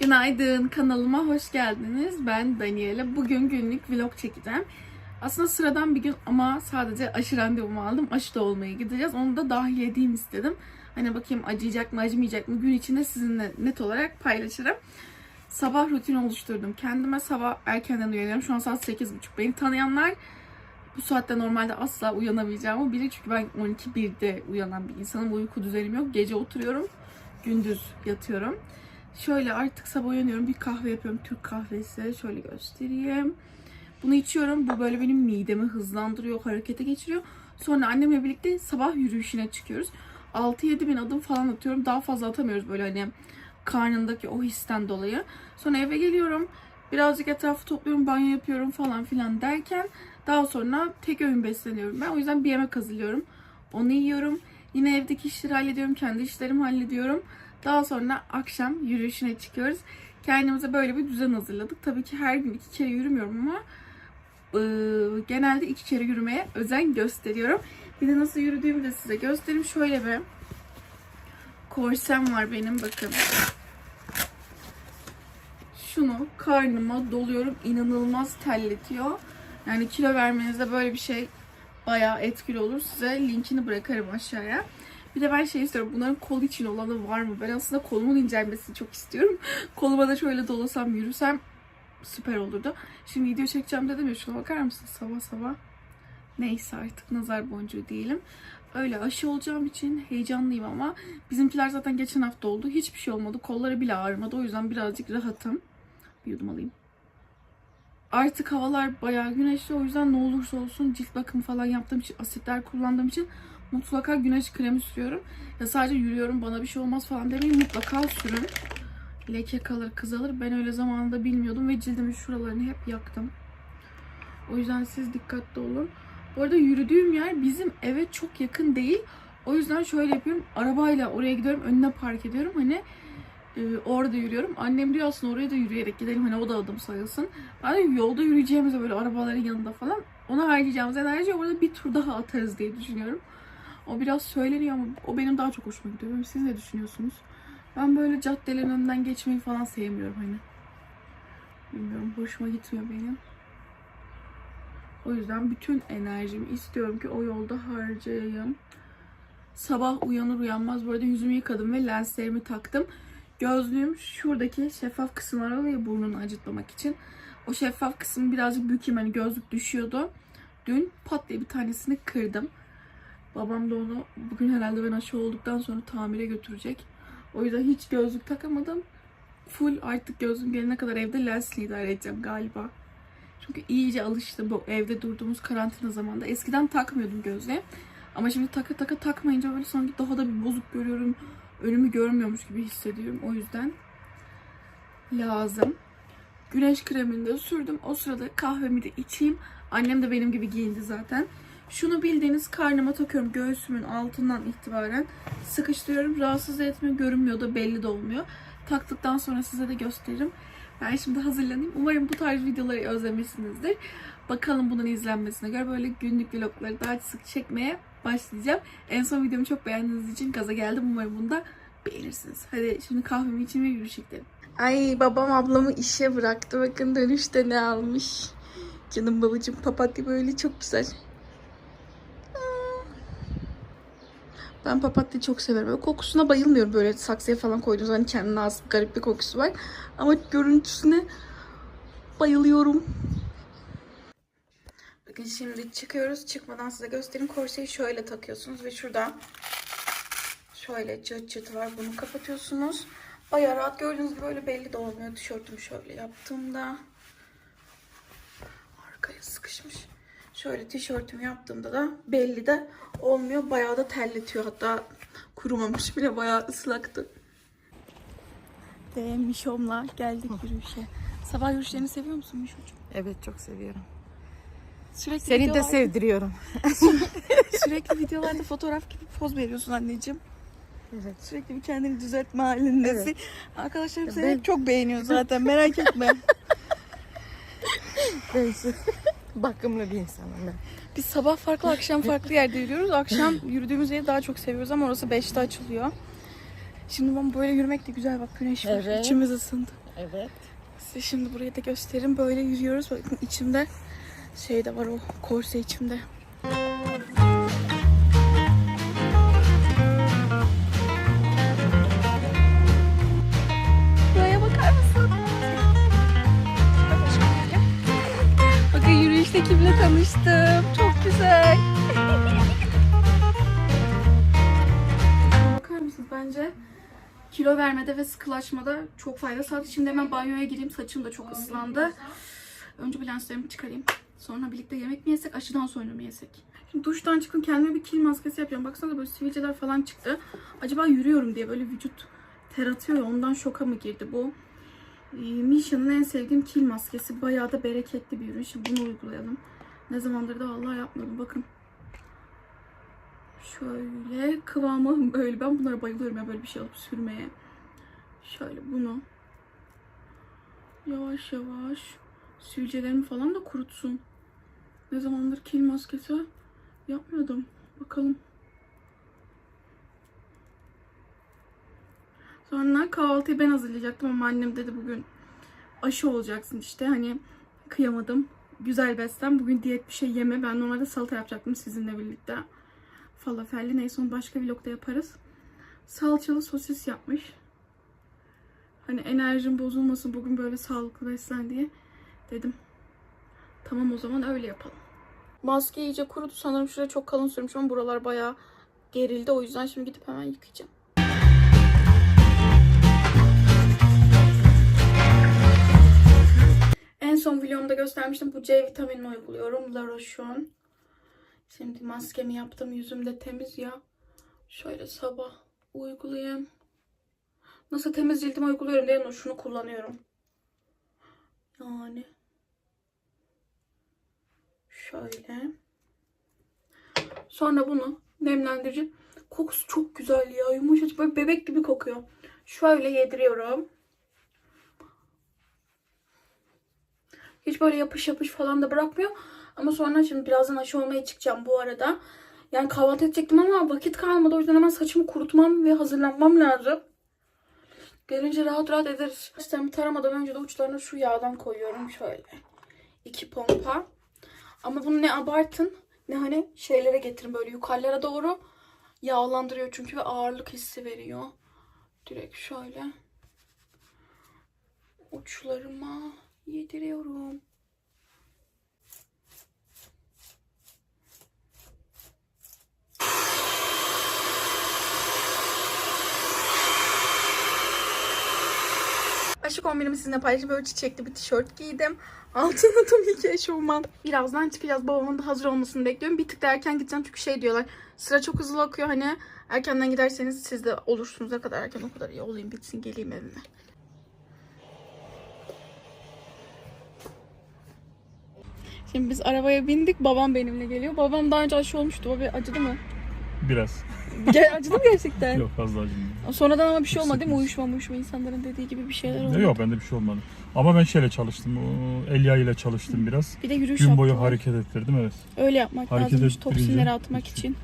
Günaydın kanalıma hoş geldiniz. Ben Daniela. Bugün günlük vlog çekeceğim. Aslında sıradan bir gün ama sadece aşı randevumu aldım. Aşı da olmaya gideceğiz. Onu da dahil edeyim istedim. Hani bakayım acıyacak mı acımayacak mı gün içinde sizinle net olarak paylaşırım. Sabah rutin oluşturdum. Kendime sabah erkenden uyanıyorum. Şu an saat 8.30. Beni tanıyanlar bu saatte normalde asla uyanamayacağımı bilir. Çünkü ben 12-1'de uyanan bir insanım. Uyku düzenim yok. Gece oturuyorum. Gündüz yatıyorum. Şöyle artık sabah uyanıyorum. Bir kahve yapıyorum. Türk kahvesi. Şöyle göstereyim. Bunu içiyorum. Bu böyle benim midemi hızlandırıyor, harekete geçiriyor. Sonra annemle birlikte sabah yürüyüşüne çıkıyoruz. 6-7 bin adım falan atıyorum. Daha fazla atamıyoruz böyle hani karnındaki o histen dolayı. Sonra eve geliyorum. Birazcık etrafı topluyorum, banyo yapıyorum falan filan derken daha sonra tek öğün besleniyorum ben. O yüzden bir yemek hazırlıyorum. Onu yiyorum. Yine evdeki işleri hallediyorum. Kendi işlerimi hallediyorum. Daha sonra akşam yürüyüşüne çıkıyoruz. Kendimize böyle bir düzen hazırladık. Tabii ki her gün iki kere yürümüyorum ama e, genelde iki kere yürümeye özen gösteriyorum. Bir de nasıl yürüdüğümü de size göstereyim. Şöyle bir korsem var benim bakın. Şunu karnıma doluyorum. İnanılmaz terletiyor. Yani kilo vermenizde böyle bir şey bayağı etkili olur. Size linkini bırakırım aşağıya. Bir de ben şey istiyorum. Bunların kol için olanı var mı? Ben aslında kolumun incelmesini çok istiyorum. Koluma da şöyle dolasam, yürüsem süper olurdu. Şimdi video çekeceğim dedim ya şuna bakar mısın sabah sabah. Neyse artık nazar boncuğu diyelim. Öyle aşı olacağım için heyecanlıyım ama bizimkiler zaten geçen hafta oldu. Hiçbir şey olmadı. Kolları bile ağrımadı. O yüzden birazcık rahatım. Bir yudum alayım. Artık havalar bayağı güneşli. O yüzden ne olursa olsun cilt bakımı falan yaptığım için, asitler kullandığım için mutlaka güneş kremi sürüyorum. Ya sadece yürüyorum bana bir şey olmaz falan demeyin. Mutlaka sürün. Leke kalır, kızalır. Ben öyle zamanında bilmiyordum ve cildimin şuralarını hep yaktım. O yüzden siz dikkatli olun. Bu arada yürüdüğüm yer bizim eve çok yakın değil. O yüzden şöyle yapıyorum. Arabayla oraya gidiyorum. Önüne park ediyorum. Hani orada yürüyorum. Annem diyor aslında oraya da yürüyerek gidelim. Hani o da adım sayılsın. Ben de yolda yürüyeceğimize böyle arabaların yanında falan ona harcayacağımız enerji orada bir tur daha atarız diye düşünüyorum. O biraz söyleniyor ama o benim daha çok hoşuma gidiyor. Siz ne düşünüyorsunuz? Ben böyle caddelerin önünden geçmeyi falan sevmiyorum hani. Bilmiyorum hoşuma gitmiyor benim. O yüzden bütün enerjimi istiyorum ki o yolda harcayayım. Sabah uyanır uyanmaz bu arada yüzümü yıkadım ve lenslerimi taktım. Gözlüğüm şuradaki şeffaf kısımlar oluyor burnunu acıtmamak için. O şeffaf kısmı birazcık bükeyim hani gözlük düşüyordu. Dün pat diye bir tanesini kırdım. Babam da onu bugün herhalde ben aşı olduktan sonra tamire götürecek. O yüzden hiç gözlük takamadım. Full artık gözlüğüm gelene kadar evde lensle idare edeceğim galiba. Çünkü iyice alıştım bu evde durduğumuz karantina zamanında. Eskiden takmıyordum gözlüğe. Ama şimdi taka taka takmayınca böyle sanki daha da bir bozuk görüyorum. Önümü görmüyormuş gibi hissediyorum. O yüzden lazım. Güneş kremini de sürdüm. O sırada kahvemi de içeyim. Annem de benim gibi giyindi zaten. Şunu bildiğiniz karnıma takıyorum. Göğsümün altından itibaren sıkıştırıyorum. Rahatsız etmiyor. Görünmüyor da belli de olmuyor. Taktıktan sonra size de gösteririm. Ben şimdi hazırlanayım. Umarım bu tarz videoları özlemişsinizdir. Bakalım bunun izlenmesine göre böyle günlük vlogları daha sık çekmeye başlayacağım. En son videomu çok beğendiğiniz için gaza geldim. Umarım bunu da beğenirsiniz. Hadi şimdi kahvemi içeyim ve yürüyüşe gidelim. Ay babam ablamı işe bıraktı. Bakın dönüşte ne almış. Canım babacığım papatya böyle çok güzel. Ben papatyayı çok severim. Böyle kokusuna bayılmıyorum böyle saksıya falan koyduğunuz zaman kendine az garip bir kokusu var. Ama görüntüsüne bayılıyorum. Bakın şimdi çıkıyoruz. Çıkmadan size göstereyim. Korseyi şöyle takıyorsunuz ve şurada şöyle çıt çıt var. Bunu kapatıyorsunuz. Bayağı rahat gördüğünüz gibi böyle belli de olmuyor. Tişörtümü şöyle yaptığımda arkaya sıkışmış. Şöyle tişörtümü yaptığımda da belli de olmuyor. Bayağı da terletiyor. Hatta kurumamış bile bayağı ıslaktı. Ve Mişom'la geldik yürüyüşe. Sabah yürüyüşlerini seviyor musun Mişo'cum? Evet çok seviyorum. Sürekli Seni de videolarda- sevdiriyorum. Sürekli videolarda fotoğraf gibi poz veriyorsun anneciğim. Evet. Sürekli bir kendini düzeltme halindesin. Arkadaşlarım seni Ben- çok beğeniyor zaten merak etme. Ben bakımlı bir insanım ben. Biz sabah farklı akşam farklı yerde yürüyoruz. Akşam yürüdüğümüz yeri daha çok seviyoruz ama orası 5'te açılıyor. Şimdi ben böyle yürümek de güzel bak güneş var. Evet. İçimiz ısındı. Evet. Size şimdi burayı da göstereyim. Böyle yürüyoruz. Bakın içimde şey de var o korse içimde. Buraya bakar mısın? Bakın yürüyüşte kimle tanıştım. Çok güzel. Bakar mısınız? Bence kilo vermede ve sıkılaşmada çok fayda sağladı. Şimdi hemen banyoya gireyim. Saçım da çok ıslandı. Önce bir lenslerimi çıkarayım. Sonra birlikte yemek mi yesek, aşıdan sonra mı yesek? Şimdi duştan çıktım kendime bir kil maskesi yapıyorum. Baksana böyle sivilceler falan çıktı. Acaba yürüyorum diye böyle vücut ter atıyor ya ondan şoka mı girdi bu? Ee, Misha'nın en sevdiğim kil maskesi. Bayağı da bereketli bir ürün. Şimdi bunu uygulayalım. Ne zamandır da vallahi yapmadım. Bakın. Şöyle kıvamı böyle. Ben bunlara bayılıyorum ya böyle bir şey alıp sürmeye. Şöyle bunu. Yavaş yavaş. Sivilcelerimi falan da kurutsun. Ne zamandır kil maskesi yapmıyordum. Bakalım. Sonra kahvaltıyı ben hazırlayacaktım ama annem dedi bugün aşı olacaksın işte. Hani kıyamadım. Güzel beslen. Bugün diyet bir şey yeme. Ben normalde salata yapacaktım sizinle birlikte. Falafelli. Neyse onu başka vlogda yaparız. Salçalı sosis yapmış. Hani enerjim bozulmasın bugün böyle sağlıklı beslen diye dedim. Tamam o zaman öyle yapalım. Maske iyice kurudu sanırım şuraya çok kalın sürmüş ama buralar bayağı gerildi. O yüzden şimdi gidip hemen yıkayacağım. En son videomda göstermiştim. Bu C vitaminini uyguluyorum. La Roche-Posay. Şimdi maskemi yaptım. Yüzüm de temiz ya. Şöyle sabah uygulayayım. Nasıl temiz cildime uyguluyorum diye şunu kullanıyorum. Yani. Şöyle. Sonra bunu nemlendirici. Kokusu çok güzel ya. Yumuşacık böyle bebek gibi kokuyor. Şöyle yediriyorum. Hiç böyle yapış yapış falan da bırakmıyor. Ama sonra şimdi birazdan aşı olmaya çıkacağım bu arada. Yani kahvaltı edecektim ama vakit kalmadı. O yüzden hemen saçımı kurutmam ve hazırlanmam lazım. Gelince rahat rahat ederiz. Saçlarımı taramadan önce de uçlarına şu yağdan koyuyorum şöyle. İki pompa. Ama bunu ne abartın ne hani şeylere getirin böyle yukarılara doğru yağlandırıyor çünkü ve ağırlık hissi veriyor. Direkt şöyle uçlarıma yediriyorum. Aşı kombinimi sizinle paylaşayım. Böyle çiçekli bir tişört giydim. Altına tabii ki eşofman. Birazdan çıkacağız. Babamın da hazır olmasını bekliyorum. Bir tık da erken gideceğim çünkü şey diyorlar. Sıra çok hızlı akıyor. Hani erkenden giderseniz siz de olursunuz. Ne kadar erken o kadar iyi olayım bitsin geleyim evime. Şimdi biz arabaya bindik. Babam benimle geliyor. Babam daha önce aşı olmuştu. Baba acıdı mı? Biraz. Acıdı mı gerçekten? Yok fazla acımıyor. Sonradan ama bir şey olmadı değil mi? Uyuşma uyuşma insanların dediği gibi bir şeyler oldu. Yok, bende bir şey olmadı. Ama ben şeyle çalıştım. O, Elia ile çalıştım biraz. Bir de yürüyüş Gün boyu yaptılar. hareket ettirdim evet. Öyle yapmak Hareket lazımmış ettirince toksinleri atmak için.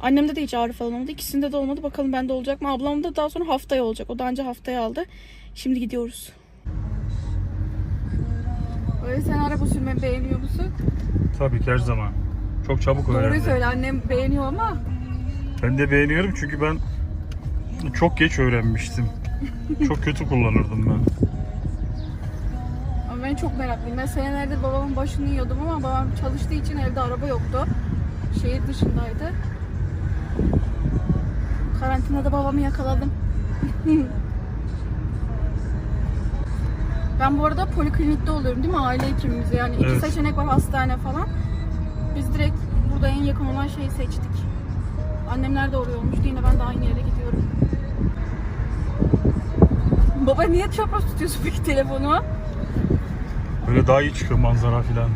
Annemde de hiç ağrı falan olmadı. İkisinde de olmadı. Bakalım bende olacak mı? Ablam da daha sonra haftaya olacak. O da önce haftaya aldı. Şimdi gidiyoruz. Öyle sen araba sürmeyi beğeniyor musun? Tabii ki her zaman. Çok çabuk Doğruyu öğrendim. söyle annem beğeniyor ama Ben de beğeniyorum çünkü ben çok geç öğrenmiştim. çok kötü kullanırdım ben. ama ben çok meraklıyım. Ben senelerdir babamın başını yiyordum ama babam çalıştığı için evde araba yoktu. Şehir dışındaydı. Karantinada babamı yakaladım. ben bu arada poliklinikte oluyorum değil mi? Aile hekimimiz yani. iki Evet. seçenek var hastane falan. Biz direkt burada en yakın olan şeyi seçtik. Annemler de oraya olmuştu. Yine ben de aynı yere gidiyorum. Baba niye çapraz tutuyorsun peki telefonu? Böyle daha iyi çıkıyor manzara filan.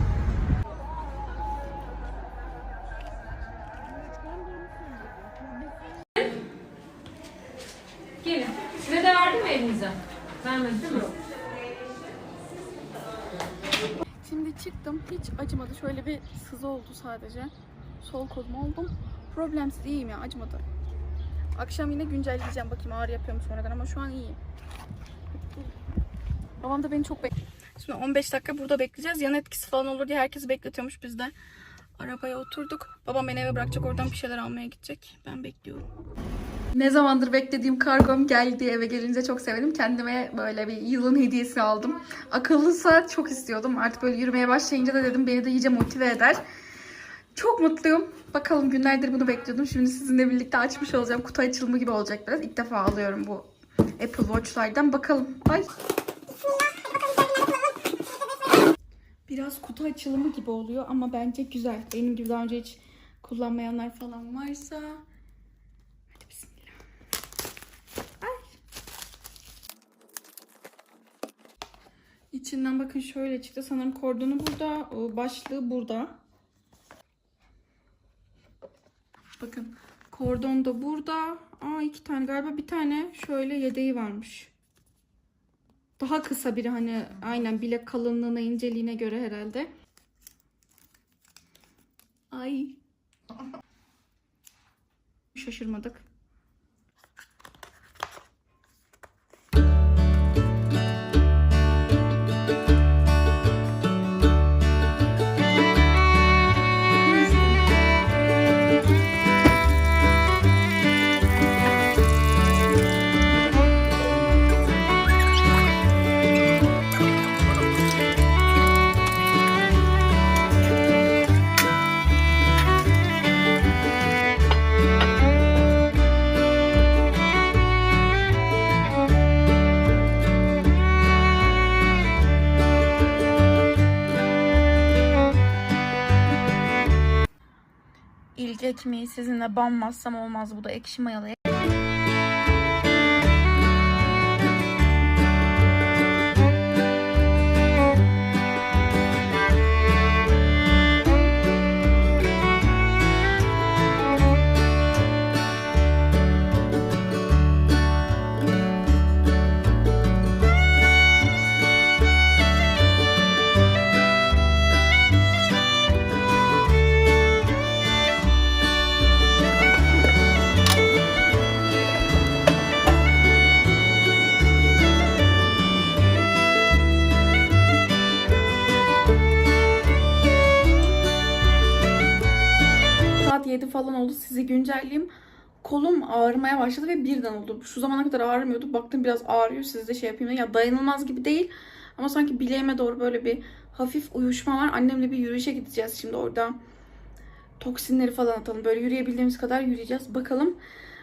Gelin. Size de verdim mi elinize? Vermedi değil mi? Şimdi çıktım. Hiç acımadı. Şöyle bir sızı oldu sadece. Sol kolum oldum. Problemsiz iyiyim ya. Acımadı. Akşam yine güncelleyeceğim bakayım ağrı yapıyor mu sonradan ama şu an iyiyim. Babam da beni çok bekliyor. Şimdi 15 dakika burada bekleyeceğiz. Yan etkisi falan olur diye herkesi bekletiyormuş. Biz de arabaya oturduk. Babam beni eve bırakacak. Oradan bir şeyler almaya gidecek. Ben bekliyorum. Ne zamandır beklediğim kargom geldi. Eve gelince çok sevindim. Kendime böyle bir yılın hediyesi aldım. Akıllı saat çok istiyordum. Artık böyle yürümeye başlayınca da dedim beni de iyice motive eder. Çok mutluyum. Bakalım günlerdir bunu bekliyordum. Şimdi sizinle birlikte açmış olacağım. Kutu açılımı gibi olacak biraz. İlk defa alıyorum bu Apple Watch'lardan. Bakalım. Ay. Biraz kutu açılımı gibi oluyor ama bence güzel. Benim gibi daha önce hiç kullanmayanlar falan varsa. Hadi bismillah. Ay. İçinden bakın şöyle çıktı. Sanırım kordonu burada, başlığı burada. Bakın kordon da burada. Aa iki tane galiba bir tane şöyle yedeği varmış. Daha kısa biri hani aynen bilek kalınlığına inceliğine göre herhalde. Ay. Şaşırmadık. İlk ekmeği sizinle banmazsam olmaz. Bu da ekşi mayalı. Sizi güncelleyeyim. Kolum ağrımaya başladı ve birden oldu. Şu zamana kadar ağrımıyordu. Baktım biraz ağrıyor. Siz de şey yapayım. dedim. Ya dayanılmaz gibi değil. Ama sanki bileğime doğru böyle bir hafif uyuşma var. Annemle bir yürüyüşe gideceğiz şimdi orada. Toksinleri falan atalım. Böyle yürüyebildiğimiz kadar yürüyeceğiz. Bakalım.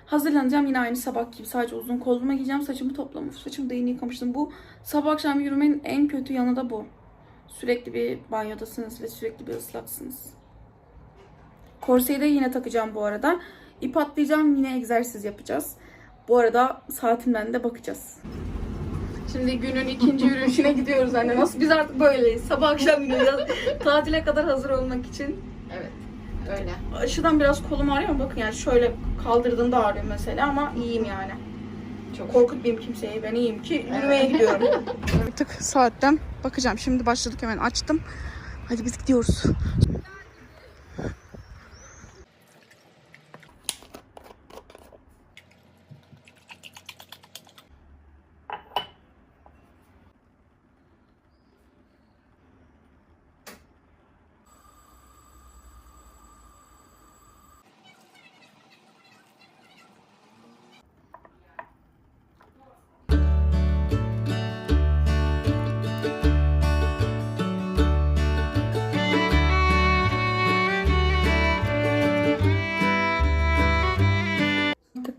Hazırlanacağım yine aynı sabah gibi. Sadece uzun kolluğuma giyeceğim. Saçımı toplamış. Saçımı da yeni yıkamıştım. Bu sabah akşam yürümenin en kötü yanı da bu. Sürekli bir banyodasınız ve sürekli bir ıslaksınız. Korseyi de yine takacağım bu arada. İp atlayacağım yine egzersiz yapacağız. Bu arada saatimden de bakacağız. Şimdi günün ikinci yürüyüşüne gidiyoruz anne. Nasıl biz artık böyleyiz. Sabah akşam yürüyeceğiz. Tatile kadar hazır olmak için. Evet. Öyle. Aşıdan biraz kolum ağrıyor ama bakın yani şöyle kaldırdığımda ağrıyor mesela ama iyiyim yani. Çok korkutmayayım kimseyi. Ben iyiyim ki yürümeye gidiyorum. Artık saatten bakacağım. Şimdi başladık hemen açtım. Hadi biz gidiyoruz.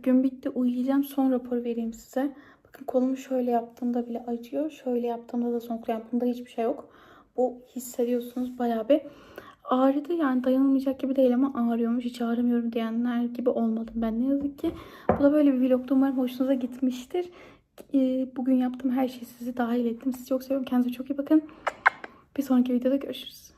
Gün bitti. Uyuyacağım. Son raporu vereyim size. Bakın kolumu şöyle yaptığımda bile acıyor. Şöyle yaptığımda da son yani bunda hiçbir şey yok. Bu hissediyorsunuz bayağı bir ağrıdı. Yani dayanılmayacak gibi değil ama ağrıyormuş. Hiç ağrımıyorum diyenler gibi olmadım ben ne yazık ki. Bu da böyle bir vlogdu. Umarım hoşunuza gitmiştir. Ee, Bugün yaptığım her şeyi sizi dahil ettim. Sizi çok seviyorum. Kendinize çok iyi bakın. Bir sonraki videoda görüşürüz.